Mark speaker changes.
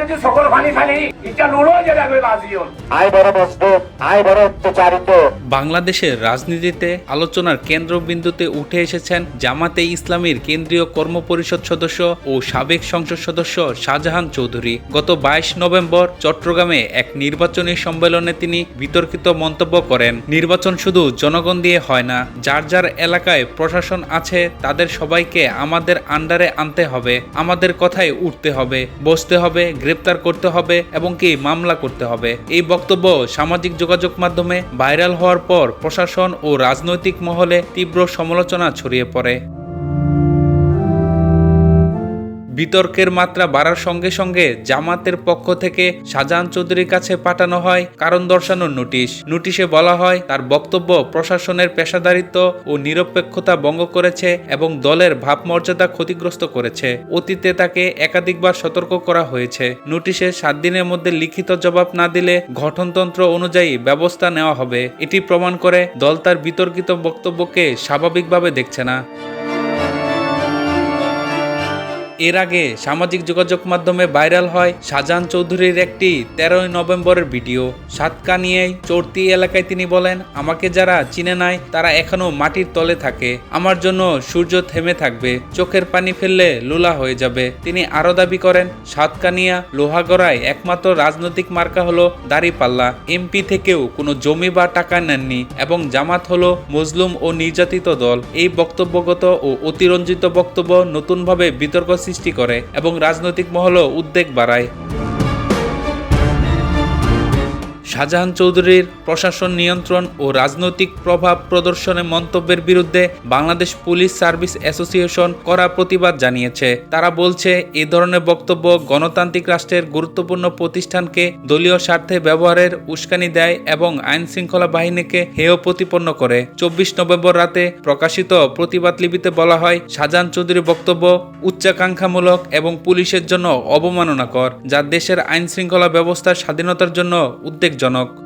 Speaker 1: যদি সকল ইটা যে
Speaker 2: বড় বড় অত্যাচারিত
Speaker 3: বাংলাদেশের রাজনীতিতে আলোচনার কেন্দ্রবিন্দুতে উঠে এসেছেন জামাতে ইসলামীর কেন্দ্রীয় কর্মপরিষদ সদস্য ও সাবেক সংসদ সদস্য শাহজাহান চৌধুরী। গত বাইশ নভেম্বর চট্টগ্রামে এক নির্বাচনী সম্মেলনে তিনি বিতর্কিত মন্তব্য করেন। নির্বাচন শুধু জনগণ দিয়ে হয় না যার যার এলাকায় প্রশাসন আছে তাদের সবাইকে আমাদের আন্ডারে আনতে হবে আমাদের কথায় উঠতে হবে বসতে হবে গ্রেপ্তার করতে হবে এবং কি মামলা করতে হবে। এই বক্তব্য সামাজিক যোগাযোগ মাধ্যমে ভাইরাল হওয়ার পর প্রশাসন ও রাজনৈতিক মহলে তীব্র সমালোচনা ছড়িয়ে পড়ে। বিতর্কের মাত্রা বাড়ার সঙ্গে সঙ্গে জামাতের পক্ষ থেকে শাহজাহান চৌধুরীর কাছে পাঠানো হয় কারণ দর্শানোর নোটিশ। নোটিশে বলা হয়, তার বক্তব্য প্রশাসনের পেশাদারিত্ব ও নিরপেক্ষতা ভঙ্গ করেছে এবং দলের ভাবমর্যাদা ক্ষতিগ্রস্ত করেছে। অতীতে তাকে একাধিকবার সতর্ক করা হয়েছে। নোটিশে সাত দিনের মধ্যে লিখিত জবাব না দিলে গঠনতন্ত্র অনুযায়ী ব্যবস্থা নেওয়া হবে। এটি প্রমাণ করে দল তার বিতর্কিত বক্তব্যকে স্বাভাবিকভাবে দেখছে না। এর আগে সামাজিক যোগাযোগ মাধ্যমে ভাইরাল হয় শাহজাহান চৌধুরীর একটি তেরোই নভেম্বরের ভিডিও। সাতকানিয়ায় চর্তি এলাকায় তিনি বলেন, আমাকে যারা চিনে নাই, তারা এখনও মাটির তলে থাকে। আমার জন্য সূর্য থেমে থাকবে, চোখের পানি ফেললে লোলা হয়ে যাবে। তিনি আরও দাবি করেন সাতকানিয়া লোহাগড়ায় একমাত্র রাজনৈতিক মার্কা হলো দাড়িপাল্লা। এমপি থেকেও কোনো জমি বা টাকা নেননি এবং জামাত হলো মজলুম ও নির্যাতিত দল। এই বক্তব্যগত ও অতিরঞ্জিত বক্তব্য নতুনভাবে বিতর্ক সৃষ্টি করে এবং রাজনৈতিক মহলও উদ্বেগ বাড়ায়। শাহজাহান চৌধুরীর প্রশাসন নিয়ন্ত্রণ ও রাজনৈতিক প্রভাব প্রদর্শনের মন্তব্যের বিরুদ্ধে বাংলাদেশ পুলিশ সার্ভিস অ্যাসোসিয়েশন করা প্রতিবাদ জানিয়েছে। তারা বলছে, এ ধরনের বক্তব্য গণতান্ত্রিক রাষ্ট্রের গুরুত্বপূর্ণ প্রতিষ্ঠানকে দলীয় স্বার্থে ব্যবহারের উস্কানি দেয় এবং আইন শৃঙ্খলা বাহিনীকে হেয় প্রতিপন্ন করে। চব্বিশ নভেম্বর রাতে প্রকাশিত প্রতিবাদ লিপিতে বলা হয়, শাহজাহান চৌধুরীর বক্তব্য উচ্চাকাঙ্ক্ষামূলক এবং পুলিশের জন্য অবমাননাকর, যা দেশের আইন শৃঙ্খলা ব্যবস্থার স্বাধীনতার জন্য উদ্বেগজনক। বিপজ্জনক